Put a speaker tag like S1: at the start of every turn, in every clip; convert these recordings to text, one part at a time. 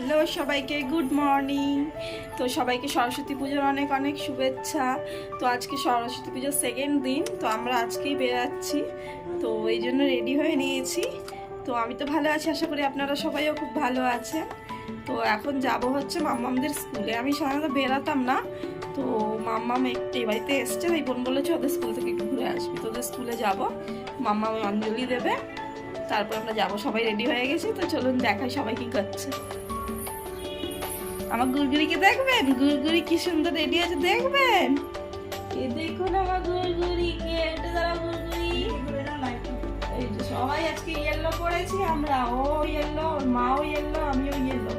S1: Hello সবাইকে, good morning. তো সবাইকে সরস্বতী পুজোর অনেক অনেক শুভেচ্ছা। তো আজকে সরস্বতী পুজোর সেকেন্ড দিন, তো আমরা আজকেই বেরাচ্ছি। তো এই জন্য রেডি হয়ে নিয়েছি। তো আমি তো ভালো আছি, আশা করি আপনারা সবাইও খুব ভালো আছেন। তো এখন যাব হচ্ছে মাম্মামদের স্কুলে। আমি সাধারণত বেরাতাম না। তো মাম্মাম এই বাড়িতে এসছে, তাই বোন বলেছে ওদের স্কুল থেকে একটু ঘুরে আসবি। তোদের স্কুলে যাব। মাম্মাম অঞ্জলি দেবে। তারপর আমরা যাব, সবাই রেডি হয়ে গেছি। তো চলুন দেখাই সবাই কি করছে। আমার গুড়গুড়িকে দেখবেন? গুড়গুড়ি কি সুন্দর রেডি আছে দেখবেন? এ দেখুন আমার গুড়গুড়িকে এটা যারা গুড়গুড়ি। এই যে সবাই আজকে ইয়েলো পড়েছি আমরা ও ইয়েলো ওর মাও ইয়েলো আমিও ইয়েলো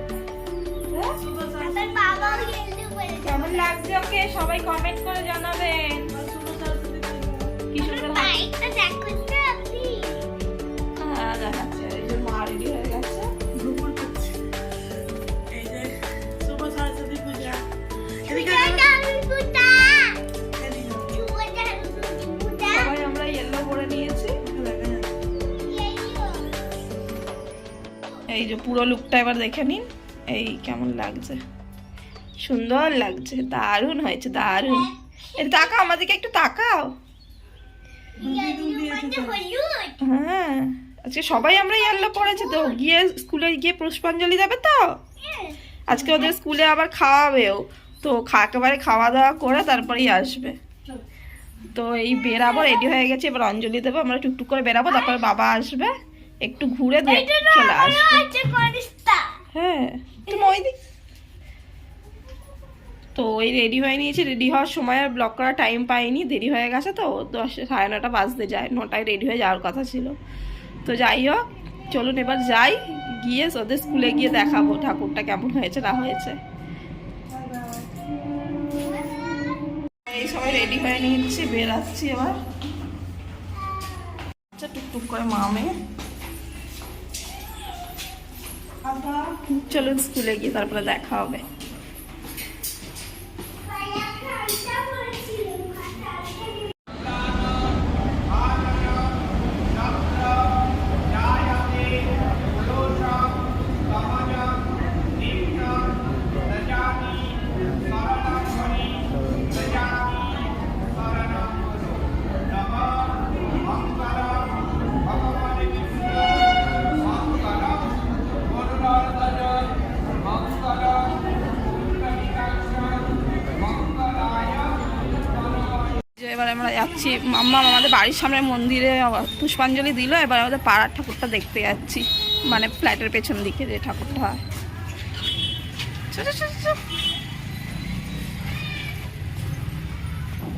S2: পারে
S1: কেমন লাগছে ওকে? সবাই কমেন্ট করে জানাবেন। যে পুরো লুকটা এবার দেখে নিন। এই কেমন লাগছে। সুন্দর লাগছে, দারুণ হয়েছে, দারুণ। এটা তাকাও আমাদেরকে, একটু তাকাও। হ্যাঁ আজকে সবাই আমরা ইয়েলো পড়েছি তো। গিয়ে স্কুলে গিয়ে পুষ্পাঞ্জলি দেবে তো? আজকে ওদের স্কুলে আবার খাওয়াবেও। তো একেবারে খাওয়া দাওয়া করে তারপরেই আসবে। তো এই বেরাবো রেডি হয়ে গেছে, এবার অঞ্জলি দেবো, আমরা টুকটুক করে বেরাবো, তারপর বাবা আসবে। একটু ঘুরে চলে আসবে। হ্যাঁ তুমি ওই দিক তো ওই রেডি হয়ে নিয়েছি রেডি হওয়ার সময় আর ব্লক করার টাইম পাইনি দেরি হয়ে গেছে তো দশ সাড়ে নটা বাজতে যায় নটায় রেডি হয়ে যাওয়ার কথা ছিল। তো যাই হোক চলুন এবার যাই গিয়ে ওদের স্কুলে গিয়ে দেখাবো ঠাকুরটা কেমন হয়েছে না হয়েছে। এই সবাই রেডি হয়ে নিচ্ছি বেরাচ্ছি এবার। আচ্ছা টুকটুক করে মামে। চলুন স্কুলে গিয়ে তারপরে দেখা হবে। যাচ্ছি আমাদের বাড়ির সামনে মন্দিরে পুষ্পাঞ্জলি দিল, এবার আমাদের পাড়ার ঠাকুরটা দেখতে যাচ্ছি। মানে ফ্ল্যাটের পেছন দিকে যে ঠাকুরটা হয়।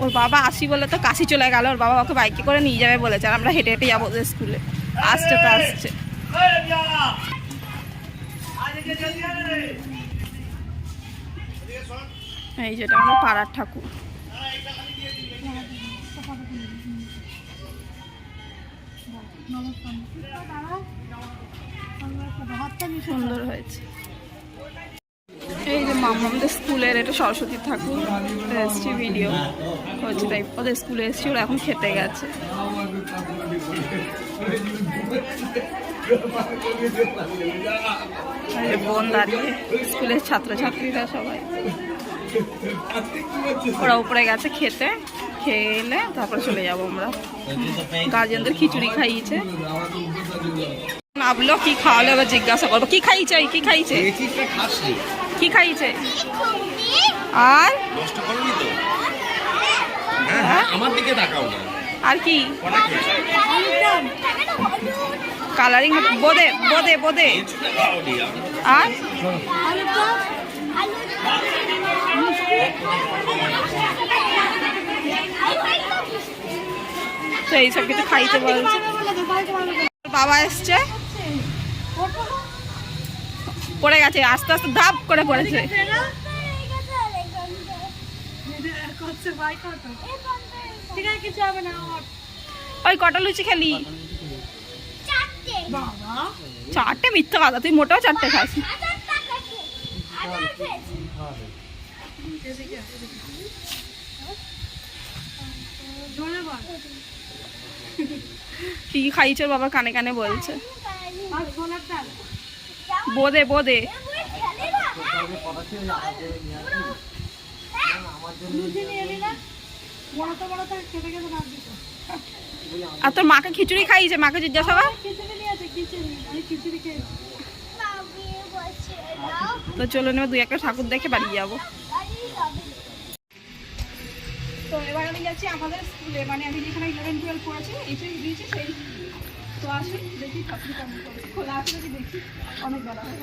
S1: ওর বাবা আসি বলে তো কাশি চলে গেল, ওর বাবা ওকে বাইকে করে নিয়ে যাবে বলেছে, আর আমরা হেঁটে হেঁটে যাব ওদের স্কুলে আসছে তো আসছে। এই যেটা আমার পাড়ার ঠাকুর। সুন্দর হয়েছে। এই যে মামাদের স্কুলের এটা সরস্বতী ঠাকুর এসছি ভিডিও হচ্ছে, তাই ওদের স্কুলে এসছি, ওরা এখন খেতে গেছে। বোন দাঁড়িয়ে, স্কুলের ছাত্রছাত্রীরা সবাই। ওরা উপরে গেছে খেতে। খেয়ে এলে তারপরে চলে যাব আমরা। গার্জেনদের খিচুড়ি খাইয়েছে। নাবলো কি খাওয়ালো? এবার জিজ্ঞাসা করব। কি খাইছে কি খাইছে কি খাইছে আর?
S3: হ্যাঁ?
S1: আর কি? কালারিং বোদে বোদে বোদে। আর? তো এইসব কিছু খাইতে বলছে। বাবা এসছে। পড়ে গেছে, আস্তে আস্তে ধাপ করে পড়েছে। ওই কটা লুচি খেলি? চারটে, মিথ্যা কথা, তুই মোটেও চারটে খাস কি খাইছ ওর বাবা, কানে কানে বলছে। বোদে বোদে। আর তোর মাকে খিচুড়ি খাইয়েছে? মাকে জিজ্ঞাসা
S2: বসে
S1: তো চলো নেবে দুই একটা ঠাকুর দেখে বাড়ি যাব। তো এবার আমি যাচ্ছি আমাদের স্কুলে। মানে আমি যেখানে ইলেভেন টুয়েলভ পড়েছি এইচএস দিয়েছি, সেই তো আসুন দেখি ঠাকুর কেমন খোলা আছে নাকি দেখি, অনেক বেলা হয়ে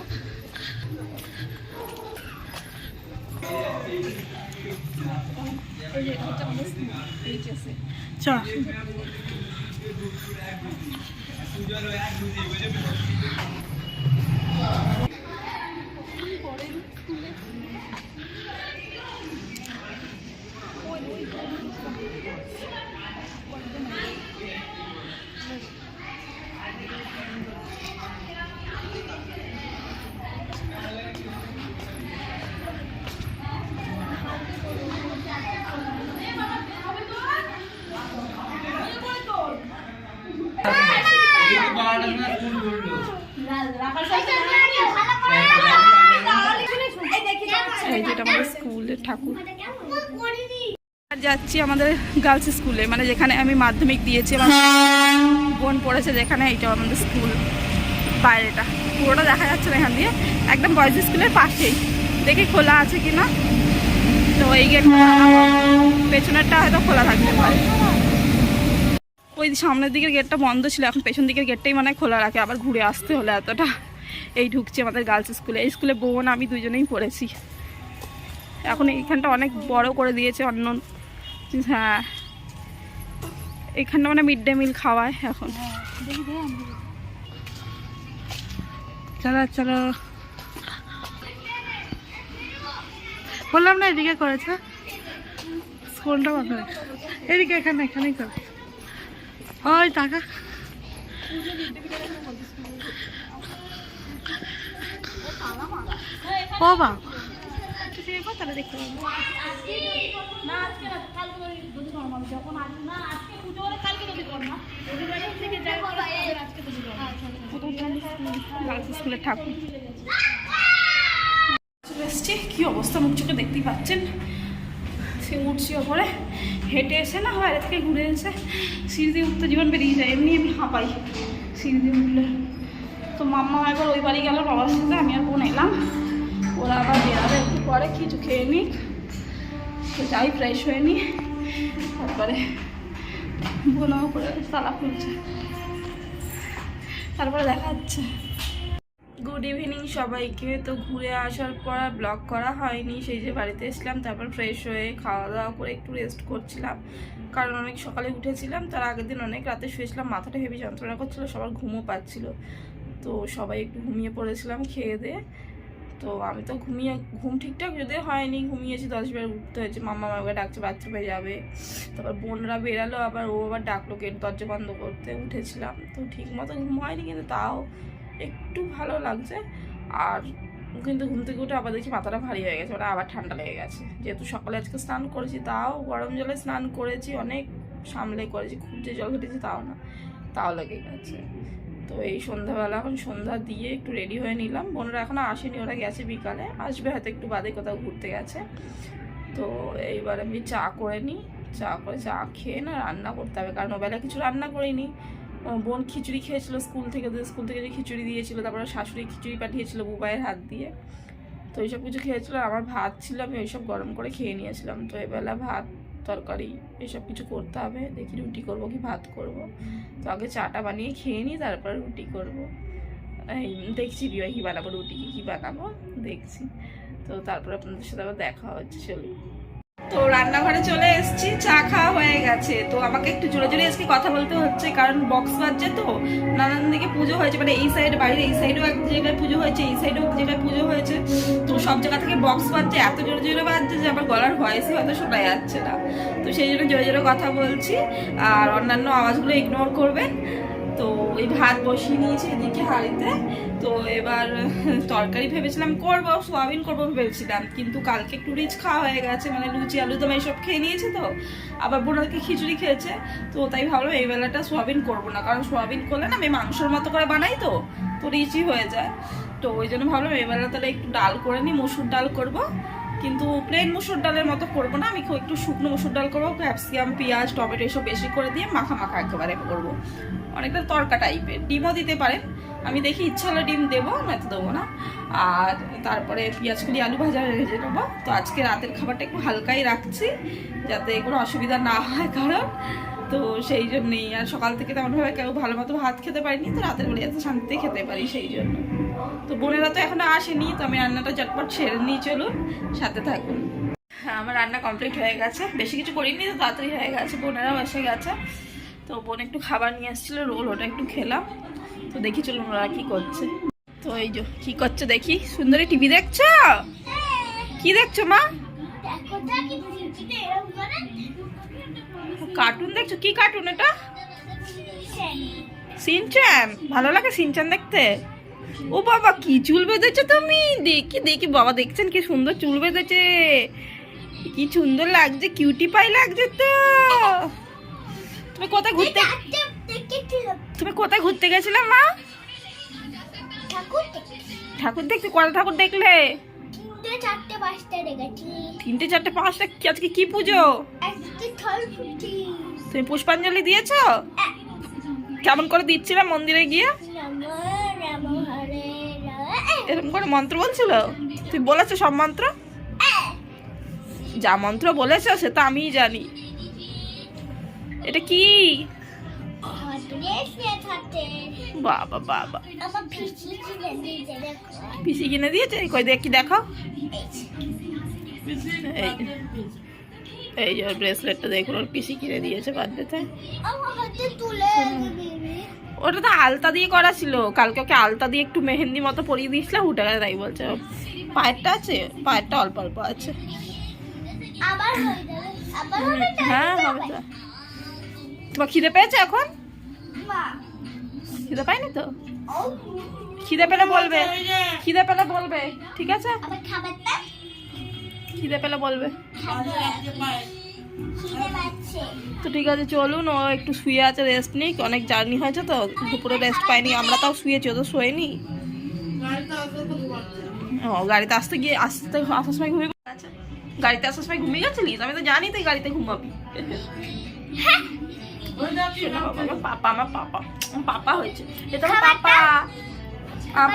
S1: এই যেটা আমাদের স্কুলের ঠাকুর। যাচ্ছি আমাদের গার্লস স্কুলে মানে যেখানে আমি মাধ্যমিক দিয়েছি বোন পড়েছে যেখানে এইটা আমাদের স্কুল বাইরেটা। পুরোটা দেখা যাচ্ছে না এখান দিয়ে, একদম বয়েজ স্কুলের পাশেই। দেখি খোলা আছে কি না তো এই গেট পেছনেরটা হয়তো খোলা থাকতে পারে। ওই সামনের দিকের গেটটা বন্ধ ছিল, এখন পেছন দিকের গেটটাই মানে খোলা রাখে, আবার ঘুরে আসতে হলে এতটা। এই ঢুকছে আমাদের গার্লস স্কুলে এই স্কুলে বোন, আমি দুজনেই পড়েছি। এখন এইখানটা অনেক বড় করে দিয়েছে অন্য হ্যাঁ। এখানটা মানে মিড ডে মিল খাওয়ায় এখন।
S4: চলো চলো। বললাম না এদিকে করেছে? স্কুলটা বন্ধ। এদিকে এখানে, এখানেই করে। ওই টাকা। ও বা
S1: তাহলে দেখতে পাবো। গার্লস স্কুলের ঠাকুর। চলে এসছি। কি অবস্থা মুখ চোখে দেখতেই পাচ্ছেন? সে উঠছি ওপরে হেঁটে এসে না বাইরে থেকে ঘুরে এসে সিঁড়ি দিয়ে উঠতে জীবন বেরিয়ে যায়। এমনি আমি হাঁপাই। সিঁড়ি দিয়ে উঠলে তো মাম্মা একবার ওই বাড়ি গেল বাবার সাথে আমি আর বোন এলাম। ওরা আবার বেরাবে একটু পরে কিছু খেয়ে তো যাই ফ্রেশ হয়ে নি তারপরে বোনাও করে তালা খুলছে। তারপরে দেখা যাচ্ছে গুড ইভিনিং সবাইকে। তো ঘুরে আসার পর আর ব্লগ করা হয়নি। সেই যে বাড়িতে এসলাম তারপর ফ্রেশ হয়ে খাওয়া দাওয়া করে একটু রেস্ট করছিলাম। কারণ অনেক সকালে উঠেছিলাম, তার আগের দিন অনেক রাতে শুয়েছিলাম, মাথাটা হেভি যন্ত্রণা করছিল, সবার ঘুমও পাচ্ছিল। তো সবাই একটু ঘুমিয়ে পড়েছিলাম খেয়ে দিয়ে। তো আমি তো ঘুমিয়ে, ঘুম ঠিকঠাক যদিও হয়নি, ঘুমিয়েছি দশ বার উঠতে হয়েছে, মাম্মা আমাকে ডাকছে বাথরুমে যাবে। তারপর বোনরা বেরালো, আবার ও আবার ডাকলো গেট দরজা বন্ধ করতে উঠেছিলাম। তো ঠিক মতো ঘুম হয়নি কিন্তু তাও একটু ভালো লাগছে। আর কিন্তু ঘুম থেকে উঠে আবার দেখি মাথাটা ভারী হয়ে গেছে মানে আবার ঠান্ডা লেগে গেছে। যেহেতু সকালে আজকে স্নান করেছি, তাও গরম জলে স্নান করেছি, অনেক সামলে করেছি, খুব যে জল ঘটেছি তাও না, তাও লেগে গেছে। তো এই সন্ধ্যাবেলা এখন সন্ধ্যা দিয়ে একটু রেডি হয়ে নিলাম। বোনরা এখনও আসেনি, ওরা গেছে বিকালে। আসবে হয়তো একটু বাদে কোথাও ঘুরতে গেছে। তো এইবার আমি চা করে নিই চা করে চা খেয়ে না রান্না করতে হবে, কারণ ওবেলা কিছু রান্না করিনি। বোন খিচুড়ি খেয়েছিল স্কুল থেকে স্কুল থেকে যে খিচুড়ি দিয়েছিল, তারপরে শাশুড়ি খিচুড়ি পাঠিয়েছিল বুবাইয়ের হাত দিয়ে। তো এইসব কিছু খেয়েছিল আমার ভাত ছিল, আমি ওইসব গরম করে খেয়ে নিয়েছিলাম। তো এবেলা ভাত তরকারি, এসব কিছু করতে হবে। দেখি রুটি করব কি ভাত করব। তো আগে চাটা বানিয়ে খেয়ে নিই, তারপর রুটি করব। এই দেখছি বিবাহ কী বানাবো, রুটি কি বানাবো, দেখছি। তো তারপরে আপনাদের সাথে আবার দেখা হচ্ছে, চলুন। তো রান্নাঘরে চলে এসেছি, চা খাওয়া হয়ে গেছে। তো আমাকে একটু জোরে জোরে আজকে কথা বলতে হচ্ছে, কারণ বক্স বাজছে তো। নানান দিকে পুজো হয়েছে মানে এই সাইড বাড়ির এই সাইডেও এক জায়গায় পুজো হয়েছে, এই সাইডেও এক জায়গায় পুজো হয়েছে। তো সব জায়গা থেকে বক্স বাজছে, এত জোরে জোরে বাজছে যে আমার গলার ভয়েসই হয়তো শোনা যাচ্ছে না। তো সেই জন্য জোরে জোরে কথা বলছি, আর অন্যান্য আওয়াজগুলো ইগনোর করবেন। তো এই ভাত বসিয়ে নিয়েছি এদিকে হাঁড়িতে। তো এবার তরকারি ভেবেছিলাম করব, সোয়াবিন করব ভেবেছিলাম। কিন্তু কালকে একটু রিচ খাওয়া হয়ে গেছে মানে লুচি আলু দম এইসব খেয়ে নিয়েছে তো। আবার বোনালকে খিচুড়ি খেয়েছে। তো তাই ভাবলাম এই বেলাটা সোয়াবিন করব না, কারণ সোয়াবিন করলে না আমি মাংসর মতো করে বানাই তো তো রিচই হয়ে যায়। তো ওই জন্য ভাবলাম এবারে তাহলে একটু ডাল করে নিই, মসুর ডাল করব। কিন্তু প্লেন মুসুর ডালের মতো করব না। আমি একটু শুকনো মুসুর ডাল করব ক্যাপসিকাম পেঁয়াজ, টমেটো এসব বেশি করে দিয়ে মাখা মাখা একেবারে করব। অনেকটা তরকা টাইপের ডিমও দিতে পারেন। আমি দেখি ইচ্ছা হলে ডিম দেবো নয়তো দেবো না। আর তারপরে পেঁয়াজ কুড়ি আলু ভাজা ভেজে নেব। তো আজকে রাতের খাবারটা একটু হালকাই রাখছি, যাতে কোনো অসুবিধা না হয় কারণ তো সেই জন্যই। আর সকাল থেকে তেমনভাবে কেউ ভালো মতো ভাত খেতে পারিনি, তো রাতের বেলা যাতে শান্তিতে খেতে পারি সেই জন্য। তো বোনেরা তো এখনও আসেনি তো আমি রান্নাটা চটপট সেরে নিয়ে চলুন সাথে থাকুন। হ্যাঁ আমার রান্না কমপ্লিট হয়ে গেছে। বেশি কিছু করিনি তো তাড়াতাড়ি হয়ে গেছে বোনেরাও এসে গেছে। তো বোন একটু খাবার নিয়ে এসেছিল রোল ওটা একটু খেলাম। তো দেখি চলুন ওরা কি করছে। তো এই যে কি করছে দেখি। সুন্দরী টিভি দেখছ? কি দেখছ মা? কার্টুন দেখছ? কি কার্টুন এটা? সিনচ্যান ভালো লাগে সিনচ্যান দেখতে? ও বাবা কি চুল বেঁধেছো তুমি? দেখি দেখি বাবা দেখছেন কি সুন্দর চুল বেঁধেছে। কি সুন্দর লাগছে কিউটি পাই লাগছে তো। তুমি কোথায় ঘুরতে তুমি কোথায় ঘুরতে গেছিলে মা?
S2: ঠাকুর দেখে।
S1: দেখতে কটা ঠাকুর দেখলে?
S2: তিনটে চারটে পাঁচটা
S1: আজকে কি পুজো? তুমি পুষ্পাঞ্জলি দিয়েছ? কেমন করে দিচ্ছিলে মন্দিরে গিয়ে? এরকম করে মন্ত্র বলছিল? তুই বলেছ সব মন্ত্র? যা মন্ত্র বলেছ, সে তো আমিই জানি। এটা কি? বাবা বাবা।
S2: দেখো
S1: পিসি কিনে দিয়েছে? কই দেখি। দেখাও এই এই যে ব্রেসলেটটা ওর পিসি কিনে দিয়েছে
S2: আমার তুলে
S1: ওটা তো আলতা দিয়ে করা ছিল। কালকে ওকে আলতা দিয়ে একটু মেহেন্দি মতো পরিয়ে দিয়েছিলাম উঠে গেলে তাই বলছে। পায়েরটা আছে? পায়েরটা অল্প অল্প আছে।
S2: হয়ে হবে তো?
S1: তোমার খিদে পেয়েছে এখন? খিদে পাইনি তো? খিদে পেলে বলবে। খিদে পেলে বলবে ঠিক আছে? খিদে পেলে বলবে। তো ঠিক আছে চলুন ও একটু শুয়ে আছে রেস্ট নিক। অনেক জার্নি হয়েছে তো দুপুরে রেস্ট পাইনি। আমরা তাও শুয়েছি ও তো শোয়নি। ও গাড়িতে আসতে গিয়ে আসতে আসার সময় ঘুমিয়ে গেছে। গাড়িতে আসার সময় ঘুমিয়ে গেছিলিস? আমি তো জানি তুই গাড়িতে ঘুমাবি। আমার পাপা আমার পাপা আমার পাপা হয়েছে। এটা আমার পাপা।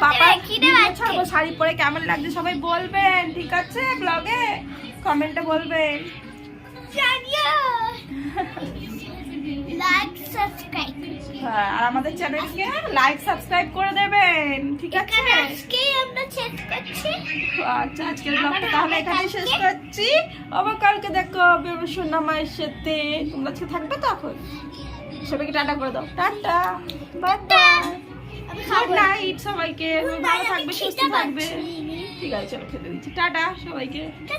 S1: পাপা
S2: খিদে
S1: video
S2: পাচ্ছে।
S1: ছাড়বো, শাড়ি পরে কেমন লাগছে সবাই বলবেন ঠিক আছে ব্লগে কমেন্টে বলবেন। আর আমাদের চ্যানেলকে লাইক সাবস্ক্রাইব করে দেবেন ঠিক আছে?
S2: আজকে আমরা শেষ করছি।
S1: আচ্ছা আজকের ব্লগটা তাহলে এখানে শেষ করছি। আবার কালকে দেখো হবে আমার সোনা মায়ের সাথে। তোমরা আজকে থাকবে তখন? সবাইকে টাটা করে দাও। Tata. Bye bye good night সবাইকে। ভালো থাকবে সুস্থ থাকবে। ঠিক আছে চলো খেতে দিচ্ছি। টাটা সবাইকে।